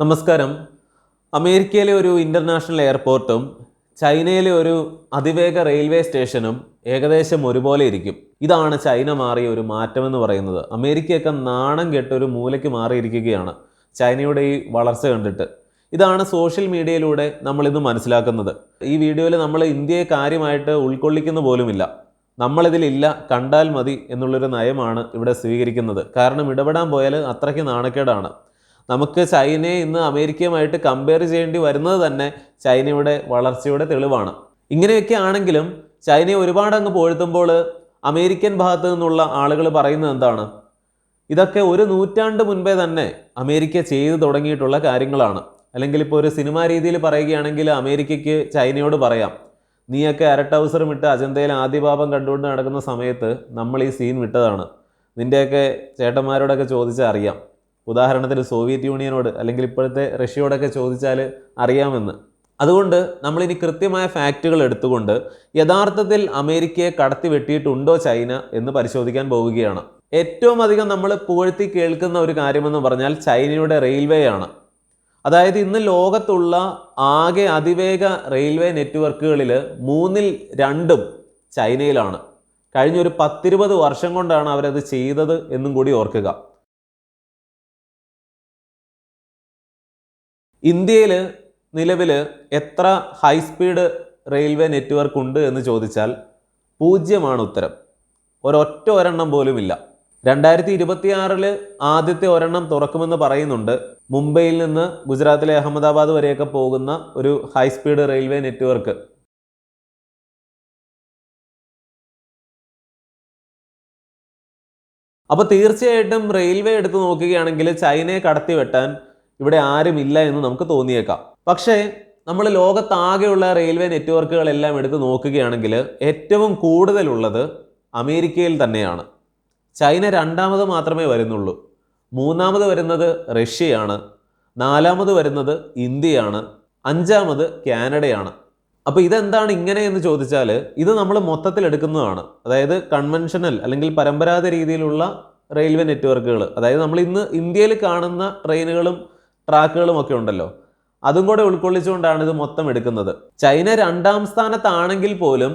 നമസ്കാരം. അമേരിക്കയിലെ ഒരു ഇന്റർനാഷണൽ എയർപോർട്ടും ചൈനയിലെ ഒരു അതിവേഗ റെയിൽവേ സ്റ്റേഷനും ഏകദേശം ഒരുപോലെ ഇരിക്കും. ഇതാണ് ചൈന മാറിയ ഒരു മാറ്റമെന്ന് പറയുന്നത്. അമേരിക്കയൊക്കെ നാണം കെട്ട് ഒരു മൂലയ്ക്ക് മാറിയിരിക്കുകയാണ് ചൈനയുടെ ഈ വളർച്ച കണ്ടിട്ട്. ഇതാണ് സോഷ്യൽ മീഡിയയിലൂടെ നമ്മളിന്ന് മനസ്സിലാക്കുന്നത്. ഈ വീഡിയോയിൽ നമ്മൾ ഇന്ത്യയെ കാര്യമായിട്ട് ഉൾക്കൊള്ളിക്കുന്ന പോലുമില്ല. നമ്മളിതിലില്ല കണ്ടാൽ മതി എന്നുള്ളൊരു നയമാണ് ഇവിടെ സ്വീകരിക്കുന്നത്. കാരണം ഇടപെടാൻ പോയാൽ അത്രയ്ക്ക് നാണക്കേടാണ്. നമുക്ക് ചൈനയെ ഇന്ന് അമേരിക്കയുമായിട്ട് കമ്പയർ ചെയ്യേണ്ടി വരുന്നത് തന്നെ ചൈനയുടെ വളർച്ചയുടെ തെളിവാണ്. ഇങ്ങനെയൊക്കെ ആണെങ്കിലും ചൈനയെ ഒരുപാട് അങ്ങ് പോഴ്ത്തുമ്പോൾ അമേരിക്കൻ ഭാഗത്തു നിന്നുള്ള ആളുകൾ പറയുന്നത് എന്താണ്? ഇതൊക്കെ ഒരു നൂറ്റാണ്ട് മുൻപേ തന്നെ അമേരിക്ക ചെയ്തു തുടങ്ങിയിട്ടുള്ള കാര്യങ്ങളാണ്. അല്ലെങ്കിൽ ഇപ്പോൾ ഒരു സിനിമാ രീതിയിൽ പറയുകയാണെങ്കിൽ അമേരിക്കയ്ക്ക് ചൈനയോട് പറയാം നീയൊക്കെ അരട്ടൗസറും ഇട്ട് അജന്തയിൽ ആദ്യപാപം കണ്ടുകൊണ്ട് നടക്കുന്ന സമയത്ത് നമ്മൾ ഈ സീൻ വിട്ടതാണ്. നിന്റെയൊക്കെ ചേട്ടന്മാരോടൊക്കെ ചോദിച്ചാൽ അറിയാം. ഉദാഹരണത്തിന് സോവിയറ്റ് യൂണിയനോട് അല്ലെങ്കിൽ ഇപ്പോഴത്തെ റഷ്യയോടൊക്കെ ചോദിച്ചാൽ അറിയാമെന്ന്. അതുകൊണ്ട് നമ്മളിനി കൃത്യമായ ഫാക്റ്റുകൾ എടുത്തുകൊണ്ട് യഥാർത്ഥത്തിൽ അമേരിക്കയെ കടത്തി വെട്ടിയിട്ടുണ്ടോ ചൈന എന്ന് പരിശോധിക്കാൻ പോവുകയാണ്. ഏറ്റവും അധികം നമ്മൾ പുകഴ്ത്തി കേൾക്കുന്ന ഒരു കാര്യമെന്ന് പറഞ്ഞാൽ ചൈനയുടെ റെയിൽവേ ആണ് അതായത് ഇന്ന് ലോകത്തുള്ള ആകെ അതിവേഗ റെയിൽവേ നെറ്റ്വർക്കുകളിൽ മൂന്നിൽ രണ്ടും ചൈനയിലാണ്. കഴിഞ്ഞൊരു പത്തിരുപത് വർഷം കൊണ്ടാണ് അവരത് ചെയ്തത് എന്നും കൂടി ഓർക്കുക. ഇന്ത്യയിൽ നിലവിൽ എത്ര ഹൈസ്പീഡ് റെയിൽവേ നെറ്റ്വർക്ക് ഉണ്ട് എന്ന് ചോദിച്ചാൽ പൂജ്യമാണ് ഉത്തരം. ഒരൊറ്റ ഒരെണ്ണം ഇല്ല. രണ്ടായിരത്തി ഇരുപത്തിയാറിൽ ആദ്യത്തെ ഒരെണ്ണം തുറക്കുമെന്ന് പറയുന്നുണ്ട്. മുംബൈയിൽ നിന്ന് ഗുജറാത്തിലെ അഹമ്മദാബാദ് വരെയൊക്കെ പോകുന്ന ഒരു ഹൈസ്പീഡ് റെയിൽവേ നെറ്റ്വർക്ക് അപ്പോൾ തീർച്ചയായിട്ടും റെയിൽവേ എടുത്ത് നോക്കുകയാണെങ്കിൽ ചൈനയെ കടത്തി വെട്ടാൻ ഇവിടെ ആരുമില്ല എന്ന് നമുക്ക് തോന്നിയേക്കാം. പക്ഷേ നമ്മൾ ലോകത്താകെയുള്ള റെയിൽവേ നെറ്റ്വർക്കുകളെല്ലാം എടുത്ത് നോക്കുകയാണെങ്കിൽ ഏറ്റവും കൂടുതലുള്ളത് അമേരിക്കയിൽ തന്നെയാണ്. ചൈന രണ്ടാമത് മാത്രമേ വരുന്നുള്ളൂ. മൂന്നാമത് വരുന്നത് റഷ്യയാണ്. നാലാമത് വരുന്നത് ഇന്ത്യയാണ്. അഞ്ചാമത് കാനഡയാണ്. അപ്പോൾ ഇതെന്താണ് ഇങ്ങനെ എന്ന് ചോദിച്ചാൽ ഇത് നമ്മൾ മൊത്തത്തിൽ എടുക്കുന്നതാണ്. അതായത് കൺവെൻഷനൽ അല്ലെങ്കിൽ പരമ്പരാഗത രീതിയിലുള്ള റെയിൽവേ നെറ്റ്വർക്കുകൾ. അതായത് നമ്മൾ ഇന്ന് ഇന്ത്യയിൽ കാണുന്ന ട്രെയിനുകളും ട്രാക്കുകളും ഒക്കെ ഉണ്ടല്ലോ. അതും കൂടെ ഉൾക്കൊള്ളിച്ചുകൊണ്ടാണ് ഇത് മൊത്തം എടുക്കുന്നത്. ചൈന രണ്ടാം സ്ഥാനത്താണെങ്കിൽ പോലും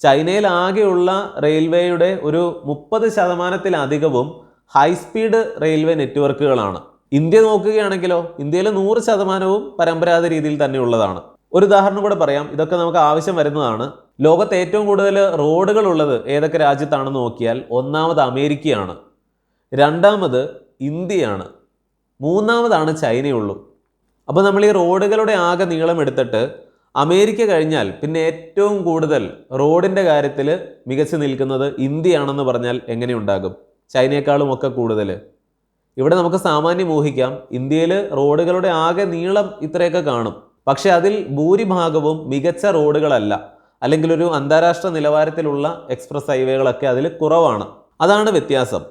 ചൈനയിൽ ആകെയുള്ള റെയിൽവേയുടെ ഒരു മുപ്പത് ശതമാനത്തിലധികവും ഹൈസ്പീഡ് റെയിൽവേ നെറ്റ്വർക്കുകളാണ്. ഇന്ത്യ നോക്കുകയാണെങ്കിലോ ഇന്ത്യയിൽ നൂറ് ശതമാനവും പരമ്പരാഗത രീതിയിൽ തന്നെയുള്ളതാണ് ഒരു ഉദാഹരണം കൂടെ പറയാം. ഇതൊക്കെ നമുക്ക് ആവശ്യം വരുന്നതാണ്. ലോകത്ത് ഏറ്റവും കൂടുതൽ റോഡുകൾ ഉള്ളത് ഏതൊക്കെ രാജ്യത്താണെന്ന് നോക്കിയാൽ ഒന്നാമത് അമേരിക്കയാണ്. രണ്ടാമത് ഇന്ത്യയാണ്. മൂന്നാമതാണ് ചൈനയുള്ളൂ. അപ്പോൾ നമ്മൾ ഈ റോഡുകളുടെ ആകെ നീളം എടുത്തിട്ട് അമേരിക്ക കഴിഞ്ഞാൽ പിന്നെ ഏറ്റവും കൂടുതൽ റോഡിന്റെ കാര്യത്തിൽ മികച്ചു നിൽക്കുന്നത് ഇന്ത്യയാണെന്ന് പറഞ്ഞാൽ എങ്ങനെയുണ്ടാകും ചൈനയെക്കാളും ഒക്കെ കൂടുതൽ. ഇവിടെ നമുക്ക് സാമാന്യം ഊഹിക്കാം ഇന്ത്യയിൽ റോഡുകളുടെ ആകെ നീളം ഇത്രയൊക്കെ കാണും. പക്ഷെ അതിൽ ഭൂരിഭാഗവും മികച്ച റോഡുകളല്ല. അല്ലെങ്കിൽ ഒരു അന്താരാഷ്ട്ര നിലവാരത്തിലുള്ള എക്സ്പ്രസ് ഹൈവേകളൊക്കെ അതിൽ കുറവാണ്. അതാണ് വ്യത്യാസം.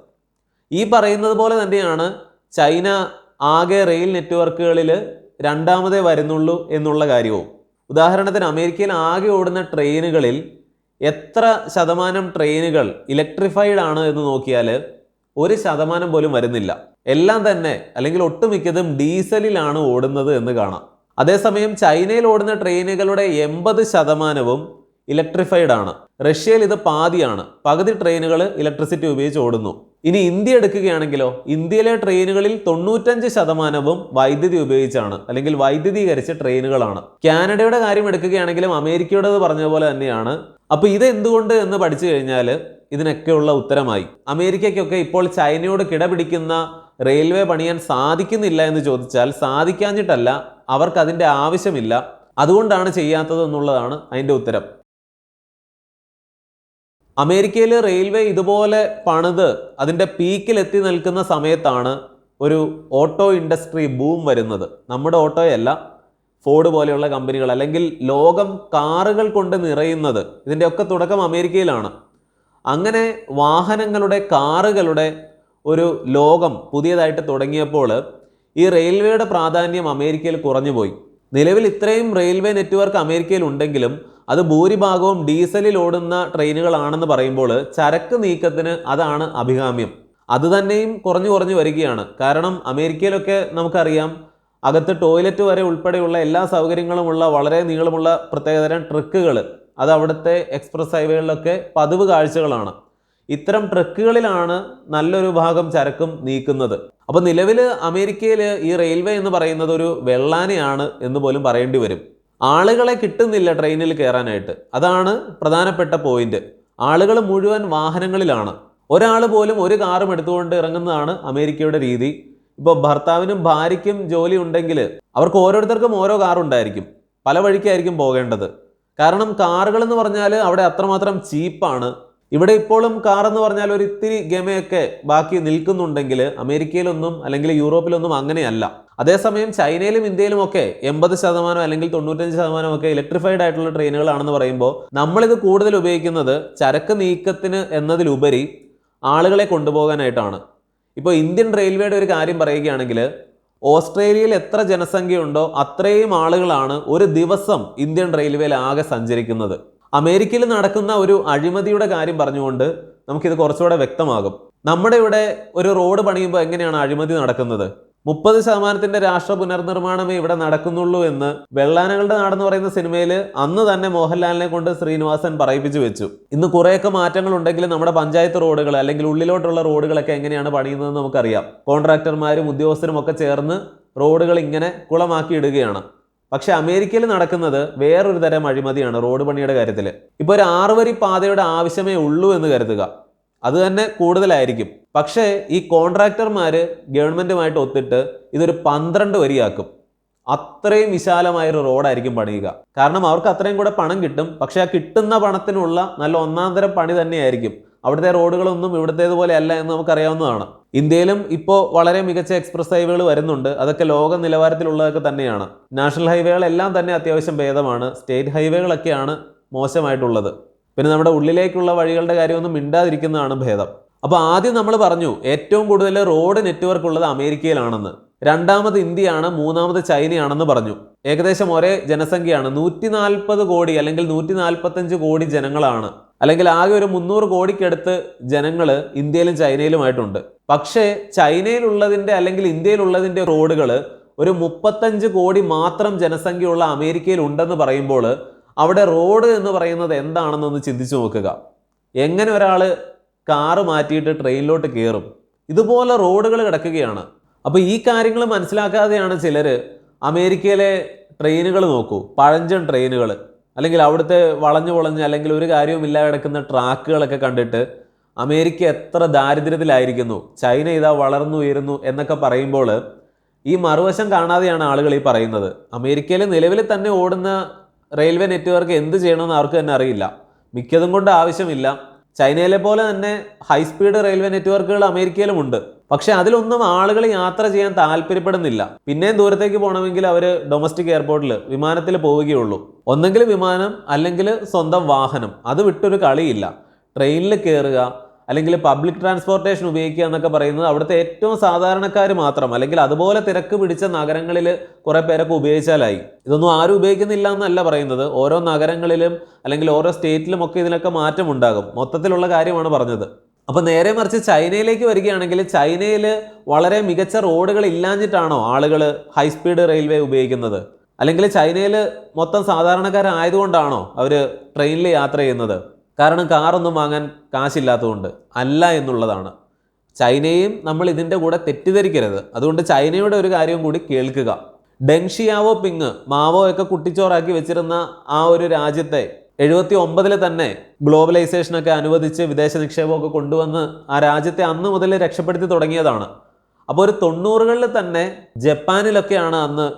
ഈ പറയുന്നത് പോലെ തന്നെയാണ് ചൈന ആകെ റെയിൽ നെറ്റ്വർക്കുകളിൽ രണ്ടാമതേ വരുന്നുള്ളൂ എന്നുള്ള കാര്യവും. ഉദാഹരണത്തിന് അമേരിക്കയിൽ ആകെ ഓടുന്ന ട്രെയിനുകളിൽ എത്ര ശതമാനം ട്രെയിനുകൾ ഇലക്ട്രിഫൈഡ് ആണ് എന്ന് നോക്കിയാൽ ഒരു ശതമാനം പോലും വരുന്നില്ല. എല്ലാം തന്നെ അല്ലെങ്കിൽ ഒട്ടുമിക്കതും ഡീസലിലാണ് ഓടുന്നത് എന്ന് കാണാം. അതേസമയം ചൈനയിൽ ഓടുന്ന ട്രെയിനുകളുടെ എൺപത് ശതമാനവും ഇലക്ട്രിഫൈഡ് ആണ്. റഷ്യയിൽ ഇത് പാതിയാണ്. പകുതി ട്രെയിനുകൾ ഇലക്ട്രിസിറ്റി ഉപയോഗിച്ച് ഓടുന്നു. ഇനി ഇന്ത്യ എടുക്കുകയാണെങ്കിലോ ഇന്ത്യയിലെ ട്രെയിനുകളിൽ തൊണ്ണൂറ്റഞ്ച് ശതമാനവും വൈദ്യുതി ഉപയോഗിച്ചാണ് അല്ലെങ്കിൽ വൈദ്യുതീകരിച്ച ട്രെയിനുകളാണ് കാനഡയുടെ കാര്യം എടുക്കുകയാണെങ്കിലും അമേരിക്കയുടേത് പറഞ്ഞ പോലെ തന്നെയാണ്. അപ്പൊ ഇത് എന്തുകൊണ്ട് എന്ന് പഠിച്ചു കഴിഞ്ഞാൽ ഇതിനൊക്കെയുള്ള ഉത്തരമായി. അമേരിക്കയ്ക്കൊക്കെ ഇപ്പോൾ ചൈനയോട് കിടപിടിക്കുന്ന റെയിൽവേ പണിയാൻ സാധിക്കുന്നില്ല എന്ന് ചോദിച്ചാൽ സാധിക്കാഞ്ഞിട്ടല്ല അവർക്ക് അതിന്റെ ആവശ്യമില്ല. അതുകൊണ്ടാണ് ചെയ്യാത്തത് എന്നുള്ളതാണ് അതിന്റെ ഉത്തരം. അമേരിക്കയിൽ റെയിൽവേ ഇതുപോലെ പണിത് അതിന്റെ പീക്കിൽ എത്തി നിൽക്കുന്ന സമയത്താണ് ഒരു ഓട്ടോ ഇൻഡസ്ട്രി ബൂം വരുന്നത്. നമ്മുടെ ഓട്ടോയല്ല ഫോർഡ് പോലെയുള്ള കമ്പനികൾ അല്ലെങ്കിൽ ലോകം കാറുകൾ കൊണ്ട് നിറയുന്നത്. ഇതിന്റെയൊക്കെ തുടക്കം അമേരിക്കയിലാണ്. അങ്ങനെ വാഹനങ്ങളുടെ കാറുകളുടെ ഒരു ലോകം പുതിയതായിട്ട് തുടങ്ങിയപ്പോൾ ഈ റെയിൽവേയുടെ പ്രാധാന്യം അമേരിക്കയിൽ കുറഞ്ഞുപോയി. നിലവിൽ ഇത്രയും റെയിൽവേ നെറ്റ്വർക്ക് അമേരിക്കയിൽ ഉണ്ടെങ്കിലും അത് ഭൂരിഭാഗവും ഡീസലിൽ ഓടുന്ന ട്രെയിനുകളാണെന്ന് പറയുമ്പോൾ ചരക്ക് നീക്കത്തിന് അതാണ് അഭികാമ്യം. അത് തന്നെയും കുറഞ്ഞു കുറഞ്ഞു വരികയാണ്. കാരണം അമേരിക്കയിലൊക്കെ നമുക്കറിയാം അകത്ത് ടോയ്ലറ്റ് വരെ ഉൾപ്പെടെയുള്ള എല്ലാ സൗകര്യങ്ങളുമുള്ള വളരെ നീളമുള്ള പ്രത്യേകതരം ട്രക്കുകൾ അത് അവിടുത്തെ എക്സ്പ്രസ് ഹൈവേകളിലൊക്കെ പതിവ് കാഴ്ചകളാണ്. ഇത്തരം ട്രക്കുകളിലാണ് നല്ലൊരു ഭാഗം ചരക്കും നീക്കുന്നത്. അപ്പോൾ നിലവിൽ അമേരിക്കയിൽ ഈ റെയിൽവേ എന്ന് പറയുന്നത് ഒരു വെള്ളാനയാണ് എന്ന് പോലും പറയേണ്ടി വരും. ആളുകളെ കിട്ടുന്നില്ല ട്രെയിനിൽ കയറാനായിട്ട്. അതാണ് പ്രധാനപ്പെട്ട പോയിന്റ്. ആളുകൾ മുഴുവൻ വാഹനങ്ങളിലാണ്. ഒരാൾ പോലും ഒരു കാറും എടുത്തുകൊണ്ട് ഇറങ്ങുന്നതാണ് അമേരിക്കയുടെ രീതി. ഇപ്പോൾ ഭർത്താവിനും ഭാര്യയ്ക്കും ജോലി ഉണ്ടെങ്കിൽ അവർക്ക് ഓരോരുത്തർക്കും ഓരോ കാറുണ്ടായിരിക്കും പല വഴിക്കായിരിക്കും പോകേണ്ടത്. കാരണം കാറുകൾ എന്ന് പറഞ്ഞാൽ അവിടെ അത്രമാത്രം ചീപ്പാണ്. ഇവിടെ ഇപ്പോഴും കാർ എന്ന് പറഞ്ഞാൽ ഒരു ഇത്തിരി ഗമയൊക്കെ ബാക്കി നിൽക്കുന്നുണ്ടെങ്കിൽ അമേരിക്കയിലൊന്നും അല്ലെങ്കിൽ യൂറോപ്പിലൊന്നും അങ്ങനെയല്ല. അതേസമയം ചൈനയിലും ഇന്ത്യയിലും ഒക്കെ എൺപത് ശതമാനം അല്ലെങ്കിൽ തൊണ്ണൂറ്റഞ്ച് ശതമാനം ഒക്കെ ഇലക്ട്രിഫൈഡ് ആയിട്ടുള്ള ട്രെയിനുകളാണെന്ന് പറയുമ്പോൾ നമ്മളിത് കൂടുതൽ ഉപയോഗിക്കുന്നത് ചരക്ക് നീക്കത്തിന് എന്നതിലുപരി ആളുകളെ കൊണ്ടുപോകാനായിട്ടാണ്. ഇപ്പോൾ ഇന്ത്യൻ റെയിൽവേയുടെ ഒരു കാര്യം പറയുകയാണെങ്കിൽ ഓസ്ട്രേലിയയിൽ എത്ര ജനസംഖ്യയുണ്ടോ അത്രയും ആളുകളാണ് ഒരു ദിവസം ഇന്ത്യൻ റെയിൽവേയിൽ ആകെ സഞ്ചരിക്കുന്നത്. അമേരിക്കയിൽ നടക്കുന്ന ഒരു അഴിമതിയുടെ കാര്യം പറഞ്ഞുകൊണ്ട് നമുക്കിത് കുറച്ചുകൂടെ വ്യക്തമാകും. നമ്മുടെ ഇവിടെ ഒരു റോഡ് പണിയുമ്പോൾ എങ്ങനെയാണ് അഴിമതി നടക്കുന്നത്? മുപ്പത് ശതമാനത്തിന്റെ രാഷ്ട്ര പുനർനിർമ്മാണമേ ഇവിടെ നടക്കുന്നുള്ളൂ എന്ന് വെള്ളാനകളുടെ നാടെന്ന് പറയുന്ന സിനിമയിൽ അന്ന് തന്നെ മോഹൻലാലിനെ കൊണ്ട് ശ്രീനിവാസൻ പറയിപ്പിച്ചു വെച്ചു. ഇന്ന് കുറേയൊക്കെ മാറ്റങ്ങൾ ഉണ്ടെങ്കിലും നമ്മുടെ പഞ്ചായത്ത് റോഡുകൾ അല്ലെങ്കിൽ ഉള്ളിലോട്ടുള്ള റോഡുകളൊക്കെ എങ്ങനെയാണ് പണിയുന്നതെന്ന് നമുക്കറിയാം. കോൺട്രാക്ടർമാരും ഉദ്യോഗസ്ഥരും ഒക്കെ ചേർന്ന് റോഡുകൾ ഇങ്ങനെ കുളമാക്കി ഇടുകയാണ്. പക്ഷെ അമേരിക്കയിൽ നടക്കുന്നത് വേറൊരു തരം അഴിമതിയാണ് റോഡ് പണിയുടെ കാര്യത്തിൽ ഇപ്പോൾ ഒരു ആറുവരി പാതയുടെ ആവശ്യമേ ഉള്ളൂ എന്ന് കരുതുക. അത് തന്നെ കൂടുതലായിരിക്കും. പക്ഷേ ഈ കോൺട്രാക്ടർമാർ ഗവൺമെന്റുമായിട്ട് ഒത്തിട്ട് ഇതൊരു പന്ത്രണ്ട് വരിയാക്കും. അത്രയും വിശാലമായൊരു റോഡായിരിക്കും പണിയുക. കാരണം അവർക്ക് അത്രയും കൂടെ പണം കിട്ടും. പക്ഷേ ആ കിട്ടുന്ന പണത്തിനുള്ള നല്ല ഒന്നാം തരം പണി തന്നെയായിരിക്കും. അവിടുത്തെ റോഡുകളൊന്നും ഇവിടുത്തേതുപോലെ അല്ല എന്ന് നമുക്കറിയാവുന്നതാണ്. ഇന്ത്യയിലും ഇപ്പോൾ വളരെ മികച്ച എക്സ്പ്രസ് ഹൈവേകൾ വരുന്നുണ്ട്. അതൊക്കെ ലോക നിലവാരത്തിലുള്ളതൊക്കെ തന്നെയാണ്. നാഷണൽ ഹൈവേകളെല്ലാം തന്നെ അത്യാവശ്യം ഭേദമാണ്. സ്റ്റേറ്റ് ഹൈവേകളൊക്കെയാണ് മോശമായിട്ടുള്ളത്. പിന്നെ നമ്മുടെ ഉള്ളിലേക്കുള്ള വഴികളുടെ കാര്യമൊന്നും മിണ്ടാതിരിക്കുന്നതാണ് ഭേദം. അപ്പോൾ ആദ്യം നമ്മൾ പറഞ്ഞു ഏറ്റവും കൂടുതൽ റോഡ് നെറ്റ്വർക്ക് ഉള്ളത് അമേരിക്കയിലാണെന്ന്. രണ്ടാമത് ഇന്ത്യയാണ് മൂന്നാമത് ചൈനയാണെന്ന് പറഞ്ഞു. ഏകദേശം ഒരേ ജനസംഖ്യയാണ്. നൂറ്റി നാൽപ്പത് കോടി അല്ലെങ്കിൽ നൂറ്റി നാൽപ്പത്തഞ്ച് കോടി ജനങ്ങളാണ്. അല്ലെങ്കിൽ ആകെ ഒരു മുന്നൂറ് കോടിക്കടുത്ത് ജനങ്ങൾ ഇന്ത്യയിലും ചൈനയിലുമായിട്ടുണ്ട്. പക്ഷേ ചൈനയിലുള്ളതിന്റെ അല്ലെങ്കിൽ ഇന്ത്യയിലുള്ളതിന്റെ റോഡുകൾ ഒരു മുപ്പത്തഞ്ച് കോടി മാത്രം ജനസംഖ്യയുള്ള അമേരിക്കയിൽ ഉണ്ടെന്ന് പറയുമ്പോൾ അവിടെ റോഡ് എന്ന് പറയുന്നത് എന്താണെന്നൊന്ന് ചിന്തിച്ചു നോക്കുക. എങ്ങനെ ഒരാൾ കാറ് മാറ്റിയിട്ട് ട്രെയിനിലോട്ട് കയറും. ഇതുപോലെ റോഡുകൾ കിടക്കുകയാണ്. അപ്പോൾ ഈ കാര്യങ്ങൾ മനസ്സിലാക്കാതെയാണ് ചിലർ അമേരിക്കയിലെ ട്രെയിനുകൾ നോക്കൂ. പഴഞ്ചൻ ട്രെയിനുകൾ. അല്ലെങ്കിൽ അവിടുത്തെ വളഞ്ഞു വളഞ്ഞ് അല്ലെങ്കിൽ ഒരു കാര്യവും ഇല്ലാതെ കിടക്കുന്ന ട്രാക്കുകളൊക്കെ കണ്ടിട്ട് അമേരിക്ക എത്ര ദാരിദ്ര്യത്തിലായിരിക്കുന്നു. ചൈന ഇതാ വളർന്നു ഉയരുന്നു എന്നൊക്കെ പറയുമ്പോൾ ഈ മറുവശം കാണാതെയാണ് ആളുകൾ ഈ പറയുന്നത്. അമേരിക്കയിൽ നിലവിൽ തന്നെ ഓടുന്ന റെയിൽവേ നെറ്റ്വർക്ക് എന്ത് ചെയ്യണമെന്ന് അവർക്ക് തന്നെ അറിയില്ല. മിക്കതും കൊണ്ട് ആവശ്യമില്ല. ചൈനയിലെ പോലെ തന്നെ ഹൈസ്പീഡ് റെയിൽവേ നെറ്റ്വർക്കുകൾ അമേരിക്കയിലും ഉണ്ട്. പക്ഷെ അതിലൊന്നും ആളുകൾ യാത്ര ചെയ്യാൻ താല്പര്യപ്പെടുന്നില്ല. പിന്നെയും ദൂരത്തേക്ക് പോകണമെങ്കിൽ അവർ ഡൊമസ്റ്റിക് എയർപോർട്ടിൽ വിമാനത്തിൽ പോവുകയുള്ളൂ. ഒന്നെങ്കിൽ വിമാനം അല്ലെങ്കിൽ സ്വന്തം വാഹനം. അത് വിട്ടൊരു കളിയില്ല. ട്രെയിനിൽ കയറുക അല്ലെങ്കിൽ പബ്ലിക് ട്രാൻസ്പോർട്ടേഷൻ ഉപയോഗിക്കുക എന്നൊക്കെ പറയുന്നത് അവിടുത്തെ ഏറ്റവും സാധാരണക്കാർ മാത്രം അല്ലെങ്കിൽ അതുപോലെ തിരക്ക് പിടിച്ച നഗരങ്ങളിൽ കുറേ പേരൊക്കെ ഉപയോഗിച്ചാലായി. ഇതൊന്നും ആരും ഉപയോഗിക്കുന്നില്ല എന്നല്ല പറയുന്നത്. ഓരോ നഗരങ്ങളിലും അല്ലെങ്കിൽ ഓരോ സ്റ്റേറ്റിലും ഒക്കെ ഇതിനൊക്കെ മാറ്റം ഉണ്ടാകും. മൊത്തത്തിലുള്ള കാര്യമാണ് പറഞ്ഞത്. അപ്പോൾ നേരെ മറിച്ച് ചൈനയിലേക്ക് വരികയാണെങ്കിൽ ചൈനയിൽ വളരെ മികച്ച റോഡുകൾ ഇല്ലാഞ്ഞിട്ടാണോ ആളുകൾ ഹൈസ്പീഡ് റെയിൽവേ ഉപയോഗിക്കുന്നത്? അല്ലെങ്കിൽ ചൈനയിൽ മൊത്തം സാധാരണക്കാരായതുകൊണ്ടാണോ അവർ ട്രെയിനിൽ യാത്ര ചെയ്യുന്നത്? കാരണം കാറൊന്നും വാങ്ങാൻ കാശില്ലാത്തതുകൊണ്ട് അല്ല എന്നുള്ളതാണ്. ചൈനയും നമ്മൾ ഇതിന്റെ കൂടെ തെറ്റിദ്ധരിക്കരുത്. അതുകൊണ്ട് ചൈനയുടെ ഒരു കാര്യം കൂടി കേൾക്കുക. ഡെങ്ഷിയാവോ പിങ് മാവോ ഒക്കെ കുട്ടിച്ചോറാക്കി വെച്ചിരുന്ന ആ ഒരു രാജ്യത്തെ എഴുപത്തി ഒമ്പതിൽ തന്നെ ഗ്ലോബലൈസേഷനൊക്കെ അനുവദിച്ച് വിദേശ നിക്ഷേപമൊക്കെ കൊണ്ടുവന്ന് ആ രാജ്യത്തെ അന്ന് മുതൽ രക്ഷപ്പെടുത്തി തുടങ്ങിയതാണ്. അപ്പോൾ ഒരു തൊണ്ണൂറുകളിൽ തന്നെ ജപ്പാനിലൊക്കെയാണ് അന്ന്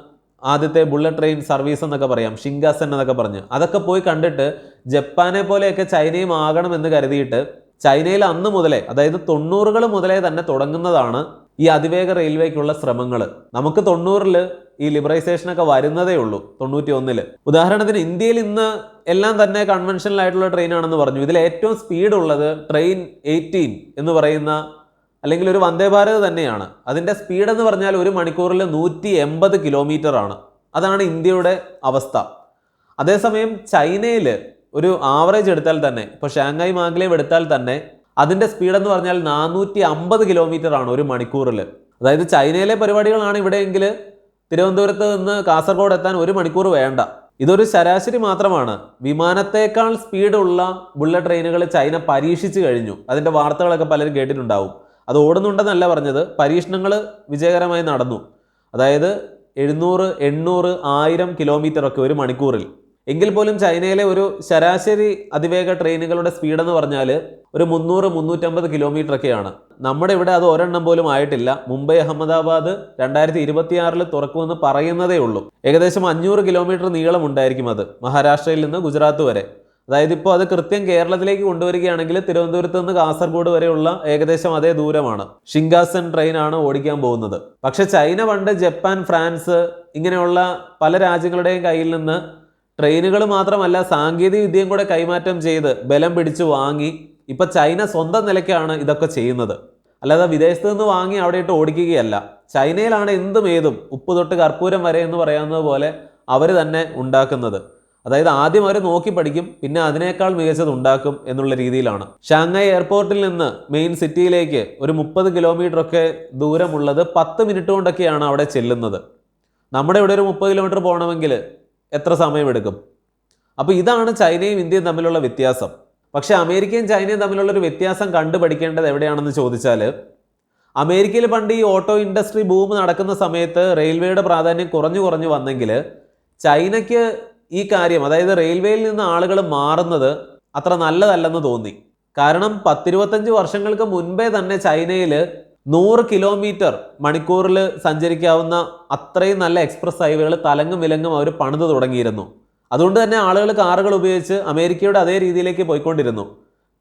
ആദ്യത്തെ ബുള്ളറ്റ് ട്രെയിൻ സർവീസ് എന്നൊക്കെ പറയാം ഷിങ്കാസൻ എന്നൊക്കെ പറഞ്ഞ്. അതൊക്കെ പോയി കണ്ടിട്ട് ജപ്പാനെ പോലെയൊക്കെ ചൈനയും ആകണം എന്ന് കരുതിയിട്ട് ചൈനയിൽ അന്ന് മുതലേ അതായത് തൊണ്ണൂറുകൾ മുതലേ തന്നെ തുടങ്ങുന്നതാണ് ഈ അതിവേഗ റെയിൽവേക്കുള്ള ശ്രമങ്ങൾ. നമുക്ക് തൊണ്ണൂറിൽ ഈ ലിബറൈസേഷനൊക്കെ വരുന്നതേ ഉള്ളൂ തൊണ്ണൂറ്റി ഒന്നിൽ ഉദാഹരണത്തിന് ഇന്ത്യയിൽ ഇന്ന് എല്ലാം തന്നെ കൺവെൻഷനൽ ആയിട്ടുള്ള ട്രെയിനാണെന്ന് പറഞ്ഞു. ഇതിൽ ഏറ്റവും സ്പീഡ് ഉള്ളത് ട്രെയിൻ എയ്റ്റീൻ എന്ന് പറയുന്ന അല്ലെങ്കിൽ ഒരു വന്ദേ ഭാരത് തന്നെയാണ്. അതിന്റെ സ്പീഡ് എന്ന് പറഞ്ഞാൽ ഒരു മണിക്കൂറിൽ നൂറ്റി എൺപത് കിലോമീറ്റർ ആണ്. അതാണ് ഇന്ത്യയുടെ അവസ്ഥ. അതേസമയം ചൈനയിൽ ഒരു ആവറേജ് എടുത്താൽ തന്നെ ഇപ്പോൾ ഷാങ്ഹായ് മാഗ്ലേവ് എടുത്താൽ തന്നെ അതിന്റെ സ്പീഡ് എന്ന് പറഞ്ഞാൽ നാനൂറ്റി അമ്പത് കിലോമീറ്റർ ആണ് ഒരു മണിക്കൂറിൽ. അതായത് ചൈനയിലെ പരിപാടികളാണ് ഇവിടെയെങ്കിൽ തിരുവനന്തപുരത്ത് നിന്ന് കാസർഗോഡ് എത്താൻ ഒരു മണിക്കൂർ വേണ്ട. ഇതൊരു ശരാശരി മാത്രമാണ്. വിമാനത്തേക്കാൾ സ്പീഡുള്ള ബുള്ളറ്റ് ട്രെയിനുകൾ ചൈന പരീക്ഷിച്ചു കഴിഞ്ഞു. അതിന്റെ വാർത്തകളൊക്കെ പലരും കേട്ടിട്ടുണ്ടാവും. അത് ഓടുന്നുണ്ടെന്നല്ല പറഞ്ഞത്. പരീക്ഷണങ്ങൾ വിജയകരമായി നടന്നു. അതായത് എഴുന്നൂറ് എണ്ണൂറ് ആയിരം കിലോമീറ്റർ ഒക്കെ ഒരു മണിക്കൂറിൽ. എങ്കിൽ പോലും ചൈനയിലെ ഒരു ശരാശരി അതിവേഗ ട്രെയിനുകളുടെ സ്പീഡ് എന്ന് പറഞ്ഞാൽ ഒരു മുന്നൂറ് മുന്നൂറ്റമ്പത് കിലോമീറ്റർ ഒക്കെയാണ് നമ്മുടെ ഇവിടെ അത് ഒരെണ്ണം പോലും ആയിട്ടില്ല. മുംബൈ അഹമ്മദാബാദ് രണ്ടായിരത്തി ഇരുപത്തിയാറിൽ തുറക്കുമെന്ന് പറയുന്നതേ ഉള്ളൂ. ഏകദേശം അഞ്ഞൂറ് കിലോമീറ്റർ നീളം ഉണ്ടായിരിക്കും അത് മഹാരാഷ്ട്രയിൽ നിന്ന് ഗുജറാത്ത് വരെ. അതായത് ഇപ്പോൾ അത് കൃത്യം കേരളത്തിലേക്ക് കൊണ്ടുവരികയാണെങ്കിൽ തിരുവനന്തപുരത്ത് നിന്ന് കാസർഗോഡ് വരെയുള്ള ഏകദേശം അതേ ദൂരമാണ്. ഷിങ്കാസൻ ട്രെയിനാണ് ഓടിക്കാൻ പോകുന്നത്. പക്ഷെ ചൈന പണ്ട് ജപ്പാൻ ഫ്രാൻസ് ഇങ്ങനെയുള്ള പല രാജ്യങ്ങളുടെയും കയ്യിൽ നിന്ന് ട്രെയിനുകൾ മാത്രമല്ല സാങ്കേതിക വിദ്യയും കൂടെ കൈമാറ്റം ചെയ്ത് ബലം പിടിച്ച് വാങ്ങി ഇപ്പം ചൈന സ്വന്തം നിലയ്ക്കാണ് ഇതൊക്കെ ചെയ്യുന്നത്. അല്ലാതെ വിദേശത്ത് നിന്ന് വാങ്ങി അവിടെ ഇട്ട് ഓടിക്കുകയല്ല. ചൈനയിലാണ് എന്തും ഏതും ഉപ്പ് തൊട്ട് കർപ്പൂരം വരെ എന്ന് പറയാവുന്നത് പോലെ അവർ തന്നെ ഉണ്ടാക്കുന്നത്. അതായത് ആദ്യം അവരെ നോക്കി പഠിക്കും പിന്നെ അതിനേക്കാൾ മികച്ചത് ഉണ്ടാക്കും എന്നുള്ള രീതിയിലാണ്. ഷാങ്ഹായ് എയർപോർട്ടിൽ നിന്ന് മെയിൻ സിറ്റിയിലേക്ക് ഒരു മുപ്പത് കിലോമീറ്റർ ഒക്കെ ദൂരമുള്ളത് പത്ത് മിനിറ്റ് കൊണ്ടൊക്കെയാണ് അവിടെ ചെല്ലുന്നത്. നമ്മുടെ ഇവിടെ ഒരു മുപ്പത് കിലോമീറ്റർ പോകണമെങ്കിൽ എത്ര സമയമെടുക്കും? അപ്പോൾ ഇതാണ് ചൈനയും ഇന്ത്യയും തമ്മിലുള്ള വ്യത്യാസം. പക്ഷേ അമേരിക്കയും ചൈനയും തമ്മിലുള്ള ഒരു വ്യത്യാസം കണ്ടുപഠിക്കേണ്ടത് എവിടെയാണെന്ന് ചോദിച്ചാൽ അമേരിക്കയിൽ പണ്ട് ഈ ഓട്ടോ ഇൻഡസ്ട്രി ബൂം നടക്കുന്ന സമയത്ത് റെയിൽവേയുടെ പ്രാധാന്യം കുറഞ്ഞു കുറഞ്ഞു വന്നെങ്കിൽ ചൈനയ്ക്ക് ഈ കാര്യം അതായത് റെയിൽവേയിൽ നിന്ന് ആളുകൾ മാറുന്നത് അത്ര നല്ലതല്ലെന്ന് തോന്നി. കാരണം പത്തിരുപത്തഞ്ച് വർഷങ്ങൾക്ക് മുൻപേ തന്നെ ചൈനയിൽ നൂറ് കിലോമീറ്റർ മണിക്കൂറിൽ സഞ്ചരിക്കാവുന്ന അത്രയും നല്ല എക്സ്പ്രസ് ഹൈവേകൾ തലങ്ങും വിലങ്ങും അവർ പണിത് തുടങ്ങിയിരുന്നു. അതുകൊണ്ട് തന്നെ ആളുകൾ കാറുകൾ ഉപയോഗിച്ച് അമേരിക്കയുടെ അതേ രീതിയിലേക്ക് പോയിക്കൊണ്ടിരുന്നു.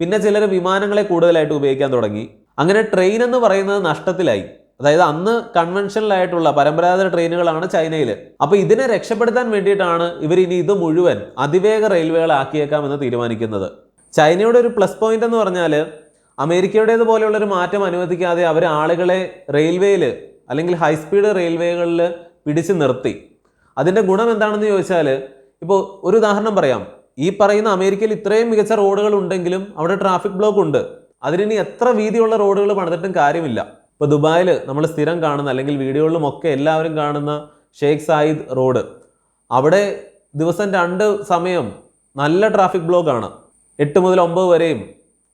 പിന്നെ ചിലർ വിമാനങ്ങളെ കൂടുതലായിട്ട് ഉപയോഗിക്കാൻ തുടങ്ങി. അങ്ങനെ ട്രെയിൻ എന്ന് പറയുന്നത് നഷ്ടത്തിലായി. അതായത് അന്ന് കൺവെൻഷണൽ ആയിട്ടുള്ള പരമ്പരാഗത ട്രെയിനുകളാണ് ചൈനയിൽ അപ്പോൾ ഇതിനെ രക്ഷപ്പെടുത്താൻ വേണ്ടിയിട്ടാണ് ഇവർ ഇനി ഇത് മുഴുവൻ അതിവേഗ റെയിൽവേകളാക്കിയേക്കാമെന്ന് തീരുമാനിക്കുന്നത്. ചൈനയുടെ ഒരു പ്ലസ് പോയിന്റ് എന്ന് പറഞ്ഞാൽ അമേരിക്കയുടേത് പോലെയുള്ളൊരു മാറ്റം അനുവദിക്കാതെ അവർ ആളുകളെ റെയിൽവേയിൽ അല്ലെങ്കിൽ ഹൈസ്പീഡ് റെയിൽവേകളിൽ പിടിച്ചു നിർത്തി. അതിന്റെ ഗുണം എന്താണെന്ന് ചോദിച്ചാൽ ഇപ്പോൾ ഒരു ഉദാഹരണം പറയാം. ഈ പറയുന്ന അമേരിക്കയിൽ ഇത്രയും മികച്ച റോഡുകൾ ഉണ്ടെങ്കിലും അവിടെ ട്രാഫിക് ബ്ലോക്ക് ഉണ്ട്. അതിനി എത്ര വീതിയുള്ള റോഡുകൾ പണിതിട്ടും കാര്യമില്ല. ഇപ്പോൾ ദുബായിൽ നമ്മൾ സ്ഥിരം കാണുന്ന അല്ലെങ്കിൽ വീഡിയോകളിലും ഒക്കെ എല്ലാവരും കാണുന്ന ഷെയ്ഖ് സായിദ് റോഡ്. അവിടെ ദിവസം രണ്ട് സമയം നല്ല ട്രാഫിക് ബ്ലോക്കാണ് എട്ട് മുതൽ ഒമ്പത് വരെയും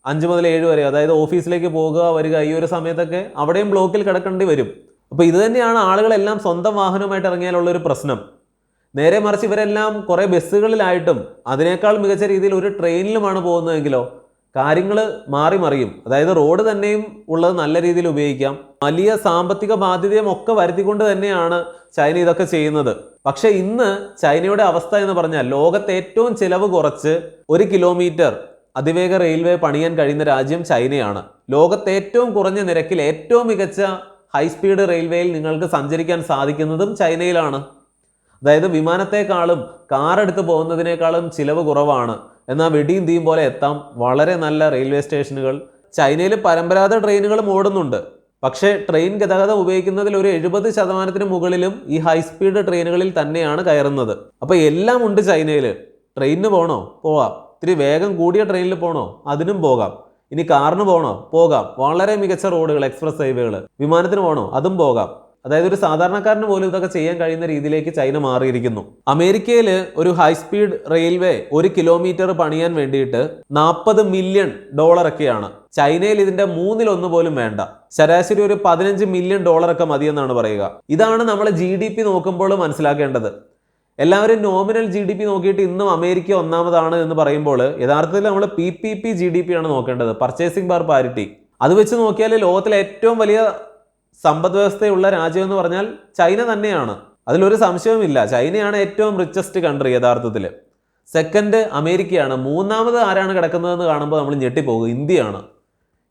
അഞ്ച് മുതൽ ഏഴ് വരെ അതായത് ഓഫീസിലേക്ക് പോകുക വരിക ഈ ഒരു സമയത്തൊക്കെ അവിടെയും ബ്ലോക്കിൽ കിടക്കേണ്ടി വരും. അപ്പോൾ ഇത് തന്നെയാണ് ആളുകളെല്ലാം സ്വന്തം വാഹനവുമായിട്ട് ഇറങ്ങിയാലുള്ള ഒരു പ്രശ്നം. നേരെ മറിച്ച് ഇവരെല്ലാം കുറേ ബസ്സുകളിലായിട്ടും അതിനേക്കാൾ മികച്ച രീതിയിൽ ഒരു ട്രെയിനിലുമാണ് പോകുന്നതെങ്കിലോ കാര്യങ്ങൾ മാറി മറിയും. അതായത് റോഡ് തന്നെയും ഉള്ളത് നല്ല രീതിയിൽ ഉപയോഗിക്കാം. വലിയ സാമ്പത്തിക ബാധ്യതയും ഒക്കെ വരുത്തിക്കൊണ്ട് തന്നെയാണ് ചൈന ഇതൊക്കെ ചെയ്യുന്നത്. പക്ഷേ ഇന്ന് ചൈനയുടെ അവസ്ഥ എന്ന് പറഞ്ഞാൽ ലോകത്തെ ഏറ്റവും ചിലവ് കുറച്ച് ഒരു കിലോമീറ്റർ അതിവേഗ റെയിൽവേ പണിയാൻ കഴിയുന്ന രാജ്യം ചൈനയാണ്. ലോകത്തെ ഏറ്റവും കുറഞ്ഞ നിരക്കിൽ ഏറ്റവും മികച്ച ഹൈസ്പീഡ് റെയിൽവേയിൽ നിങ്ങൾക്ക് സഞ്ചരിക്കാൻ സാധിക്കുന്നതും ചൈനയിലാണ്. അതായത് വിമാനത്തെക്കാളും കാർ എടുത്ത് പോകുന്നതിനേക്കാളും ചിലവ് കുറവാണ്. എന്നാൽ വെടിയും തീയും പോലെ എത്താം. വളരെ നല്ല റെയിൽവേ സ്റ്റേഷനുകൾ ചൈനയിൽ പരമ്പരാഗത ട്രെയിനുകൾ ഓടുന്നുണ്ട്. പക്ഷേ ട്രെയിൻ ഗതാഗതം ഉപയോഗിക്കുന്നതിൽ ഒരു എഴുപത് ശതമാനത്തിന് മുകളിലും ഈ ഹൈ സ്പീഡ് ട്രെയിനുകളിൽ തന്നെയാണ് കയറുന്നത്. അപ്പോൾ എല്ലാം ഉണ്ട് ചൈനയിൽ ട്രെയിനിന് പോകണോ പോവാം. ഇത്തിരി വേഗം കൂടിയ ട്രെയിനിൽ പോകണോ അതിനും പോകാം. ഇനി കാറിന് പോകണോ പോകാം. വളരെ മികച്ച റോഡുകൾ എക്സ്പ്രസ് ഹൈവേകൾ വിമാനത്തിന് പോകണോ അതും പോകാം. അതായത് ഒരു സാധാരണക്കാരന് പോലും ഇതൊക്കെ ചെയ്യാൻ കഴിയുന്ന രീതിയിലേക്ക് ചൈന മാറിയിരിക്കുന്നു. അമേരിക്കയിൽ ഒരു ഹൈസ്പീഡ് റെയിൽവേ ഒരു കിലോമീറ്റർ പണിയാൻ വേണ്ടിയിട്ട് നാൽപ്പത് മില്യൺ ഡോളറൊക്കെയാണ് ചൈനയിൽ ഇതിന്റെ മൂന്നിലൊന്ന് പോലും വേണ്ട. ശരാശരി ഒരു പതിനഞ്ച് മില്യൺ ഡോളറൊക്കെ മതിയെന്നാണ് പറയുക. ഇതാണ് നമ്മൾ ജി ഡി പി നോക്കുമ്പോൾ മനസ്സിലാക്കേണ്ടത്. എല്ലാവരും നോമിനൽ ജി ഡി പി നോക്കിയിട്ട് ഇന്നും അമേരിക്ക ഒന്നാമതാണ് എന്ന് പറയുമ്പോൾ യഥാർത്ഥത്തിൽ നമ്മൾ P P P G D P ആണ് നോക്കേണ്ടത്. പർച്ചേസിംഗ് പവർ പാരിറ്റി അത് വെച്ച് നോക്കിയാൽ ലോകത്തിലെ ഏറ്റവും വലിയ സമ്പദ് വ്യവസ്ഥയുള്ള രാജ്യം എന്ന് പറഞ്ഞാൽ ചൈന തന്നെയാണ്. അതിലൊരു സംശയവുമില്ല. ചൈനയാണ് ഏറ്റവും റിച്ചസ്റ്റ് കൺട്രി യഥാർത്ഥത്തിൽ. സെക്കൻഡ് അമേരിക്കയാണ്. മൂന്നാമത് ആരാണ് കിടക്കുന്നതെന്ന് കാണുമ്പോൾ നമ്മൾ ഞെട്ടിപ്പോകും. ഇന്ത്യയാണ്.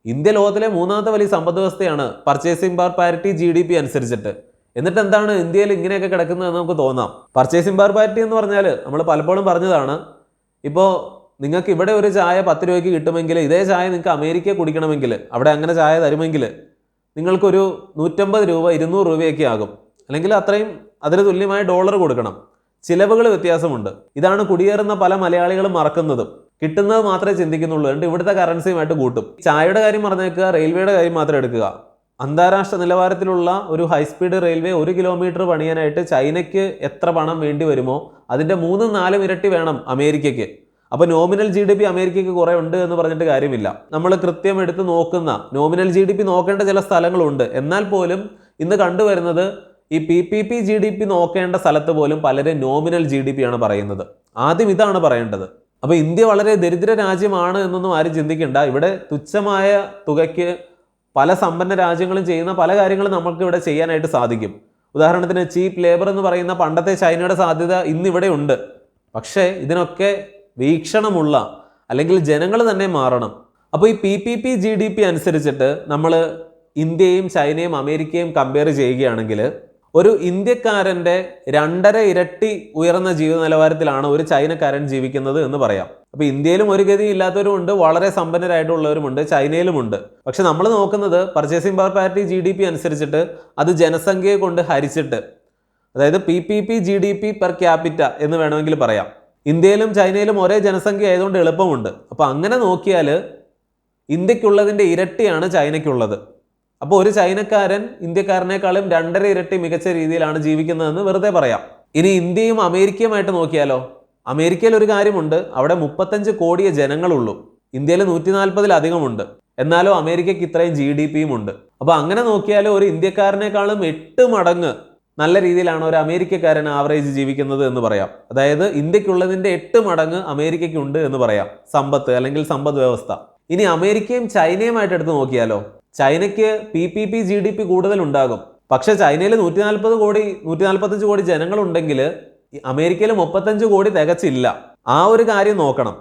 ഇന്ത്യ ലോകത്തിലെ മൂന്നാമത്തെ വലിയ സമ്പദ് വ്യവസ്ഥയാണ് purchasing power parity G D P അനുസരിച്ചിട്ട്. എന്നിട്ട് എന്താണ് ഇന്ത്യയിൽ ഇങ്ങനെയൊക്കെ കിടക്കുന്നതെന്ന് നമുക്ക് തോന്നാം. പർച്ചേസിംഗ് പവർ പാരിറ്റി എന്ന് പറഞ്ഞാൽ നമ്മൾ പലപ്പോഴും പറഞ്ഞതാണ് ഇപ്പോൾ നിങ്ങൾക്ക് ഇവിടെ ഒരു ചായ പത്ത് രൂപയ്ക്ക് കിട്ടുമെങ്കിൽ ഇതേ ചായ നിങ്ങൾക്ക് അമേരിക്കയിൽ കുടിക്കണമെങ്കിൽ അവിടെ അങ്ങനെ ചായ തരുമെങ്കിൽ നിങ്ങൾക്കൊരു നൂറ്റമ്പത് രൂപ ഇരുന്നൂറ് രൂപയൊക്കെ ആകും. അല്ലെങ്കിൽ അത്രയും അതിന് തുല്യമായ ഡോളർ കൊടുക്കണം. ചിലവുകൾ വ്യത്യാസമുണ്ട്. ഇതാണ് കുടിയേറുന്ന പല മലയാളികളും മറക്കുന്നതും. കിട്ടുന്നത് മാത്രമേ ചിന്തിക്കുന്നുള്ളൂ. എന്നിട്ട് ഇവിടുത്തെ കറൻസിയുമായിട്ട് കൂട്ടും. ചായയുടെ കാര്യം പറഞ്ഞേക്കുക റെയിൽവേയുടെ കാര്യം മാത്രം എടുക്കുക. അന്താരാഷ്ട്ര നിലവാരത്തിലുള്ള ഒരു ഹൈസ്പീഡ് റെയിൽവേ ഒരു കിലോമീറ്റർ പണിയാനായിട്ട് ചൈനയ്ക്ക് എത്ര പണം വേണ്ടി വരുമോ? അതിന്റെ മൂന്നും നാലും ഇരട്ടി വേണം അമേരിക്കയ്ക്ക്. അപ്പോൾ നോമിനൽ ജി ഡി പി അമേരിക്കയ്ക്ക് കുറേ ഉണ്ട് എന്ന് പറഞ്ഞിട്ട് കാര്യമില്ല. നമ്മൾ കൃത്യം എടുത്ത് നോക്കുന്ന നോമിനൽ ജി ഡി പി നോക്കേണ്ട ചില സ്ഥലങ്ങളുണ്ട്. എന്നാൽ പോലും ഇന്ന് കണ്ടുവരുന്നത് ഈ P P P G D P നോക്കേണ്ട സ്ഥലത്ത് പോലും പലരും നോമിനൽ ജി ഡി പി ആണ് പറയുന്നത്. ആദ്യം ഇതാണ് പറയേണ്ടത്. അപ്പോൾ ഇന്ത്യ വളരെ ദരിദ്ര രാജ്യമാണ് എന്നൊന്നും ആരും ചിന്തിക്കേണ്ട. ഇവിടെ തുച്ഛമായ തുകയ്ക്ക് പല സമ്പന്ന രാജ്യങ്ങളും ചെയ്യുന്ന പല കാര്യങ്ങളും നമുക്ക് ഇവിടെ ചെയ്യാനായിട്ട് സാധിക്കും. ഉദാഹരണത്തിന് ചീപ്പ് ലേബർ എന്ന് പറയുന്ന പണ്ടത്തെ ചൈനയുടെ സാധ്യത ഇന്നിവിടെ ഉണ്ട്. പക്ഷേ ഇതിനൊക്കെ വീക്ഷണമുള്ള അല്ലെങ്കിൽ ജനങ്ങൾ തന്നെ മാറണം. അപ്പോൾ ഈ P P P G D P അനുസരിച്ചിട്ട് നമ്മൾ ഇന്ത്യയും ചൈനയും അമേരിക്കയും കമ്പയർ ചെയ്യുകയാണെങ്കിൽ ഒരു ഇന്ത്യക്കാരന്റെ രണ്ടര ഇരട്ടി ഉയർന്ന ജീവിത നിലവാരത്തിലാണ് ഒരു ചൈനക്കാരൻ ജീവിക്കുന്നത് എന്ന് പറയാം. അപ്പോൾ ഇന്ത്യയിലും ഒരു ഗതി ഇല്ലാത്തവരുമുണ്ട് വളരെ സമ്പന്നരായിട്ടുള്ളവരുമുണ്ട് ചൈനയിലുമുണ്ട്. പക്ഷെ നമ്മൾ നോക്കുന്നത് purchasing power parity G D P അനുസരിച്ചിട്ട് അത് ജനസംഖ്യയെ കൊണ്ട് ഹരിച്ചിട്ട് അതായത് P P P G D P per capita എന്ന് വേണമെങ്കിൽ പറയാം. ഇന്ത്യയിലും ചൈനയിലും ഒരേ ജനസംഖ്യ ആയതുകൊണ്ട് എളുപ്പമുണ്ട്. അപ്പോൾ അങ്ങനെ നോക്കിയാൽ ഇന്ത്യക്കുള്ളതിന്റെ ഇരട്ടിയാണ് ചൈനയ്ക്കുള്ളത്. അപ്പോൾ ഒരു ചൈനക്കാരൻ ഇന്ത്യക്കാരനേക്കാളും രണ്ടര ഇരട്ടി മികച്ച രീതിയിലാണ് ജീവിക്കുന്നതെന്ന് വെറുതെ പറയാം. ഇനി ഇന്ത്യയും അമേരിക്കയുമായിട്ട് നോക്കിയാലോ? അമേരിക്കയിൽ ഒരു കാര്യമുണ്ട്. അവിടെ മുപ്പത്തഞ്ച് കോടിയെ ജനങ്ങളുള്ളൂ. ഇന്ത്യയിൽ നൂറ്റി നാൽപ്പതിലധികമുണ്ട് എന്നാലോ അമേരിക്കയ്ക്ക് ഇത്രയും ജി ഡി പിയും ഉണ്ട്. അപ്പോൾ അങ്ങനെ നോക്കിയാലോ ഒരു ഇന്ത്യക്കാരനേക്കാളും എട്ട് മടങ്ങ് നല്ല രീതിയിലാണ് ഒരു അമേരിക്കക്കാരൻ ആവറേജ് ജീവിക്കുന്നത് എന്ന് പറയാം. അതായത് ഇന്ത്യക്കുള്ളതിന്റെ എട്ട് മടങ്ങ് അമേരിക്കയ്ക്കുണ്ട് എന്ന് പറയാം. സമ്പത്ത് അല്ലെങ്കിൽ സമ്പദ് വ്യവസ്ഥ. ഇനി അമേരിക്കയും ചൈനയുമായിട്ട് എടുത്ത് നോക്കിയാലോ? ചൈനയ്ക്ക് P P P G D P കൂടുതൽ ഉണ്ടാകും പക്ഷെ ചൈനയിൽ നൂറ്റി നാൽപ്പത് കോടി നൂറ്റി നാൽപ്പത്തഞ്ച് കോടി ജനങ്ങളുണ്ടെങ്കിൽ അമേരിക്കയിൽ മുപ്പത്തഞ്ച് കോടി തികച്ചില്ല. ആ ഒരു കാര്യം നോക്കണം.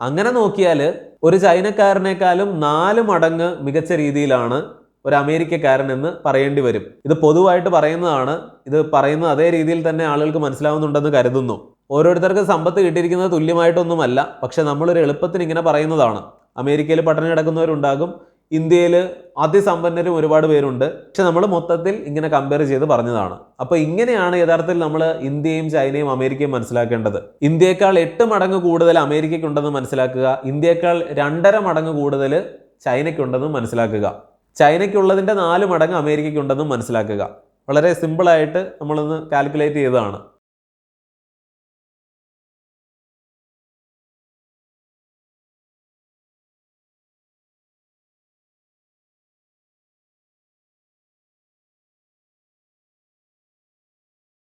അങ്ങനെ നോക്കിയാൽ ഒരു ചൈനക്കാരനേക്കാളും നാല് മടങ്ങ് മികച്ച രീതിയിലാണ് ഒരു അമേരിക്കക്കാരൻ എന്ന് പറയേണ്ടി വരും. ഇത് പൊതുവായിട്ട് പറയുന്നതാണ്. ഇത് പറയുന്ന അതേ രീതിയിൽ തന്നെ ആളുകൾക്ക് മനസ്സിലാവുന്നുണ്ടെന്ന് കരുതുന്നു. ഓരോരുത്തർക്ക് സമ്പത്ത് കിട്ടിയിരിക്കുന്നത് തുല്യമായിട്ടൊന്നുമല്ല. പക്ഷെ നമ്മളൊരു എളുപ്പത്തിന് ഇങ്ങനെ പറയുന്നതാണ്. അമേരിക്കയിൽ പട്ടണം കിടക്കുന്നവരുണ്ടാകും. ഇന്ത്യയിൽ അതിസമ്പന്നരും ഒരുപാട് പേരുണ്ട്. പക്ഷെ നമ്മൾ മൊത്തത്തിൽ ഇങ്ങനെ കമ്പയർ ചെയ്ത് പറഞ്ഞതാണ്. അപ്പോൾ ഇങ്ങനെയാണ് യഥാർത്ഥത്തിൽ നമ്മൾ ഇന്ത്യയും ചൈനയും അമേരിക്കയും മനസ്സിലാക്കേണ്ടത്. ഇന്ത്യയേക്കാൾ എട്ട് മടങ്ങ് കൂടുതൽ അമേരിക്കയ്ക്കുണ്ടെന്ന് മനസ്സിലാക്കുക. ഇന്ത്യയേക്കാൾ രണ്ടര മടങ്ങ് കൂടുതൽ ചൈനയ്ക്കുണ്ടെന്ന് മനസ്സിലാക്കുക. ചൈനയ്ക്കുള്ളതിന്റെ നാല് മടങ്ങ് അമേരിക്കയ്ക്കുണ്ടെന്നും മനസ്സിലാക്കുക. വളരെ സിമ്പിളായിട്ട് നമ്മളൊന്ന് കാൽക്കുലേറ്റ് ചെയ്തതാണ്.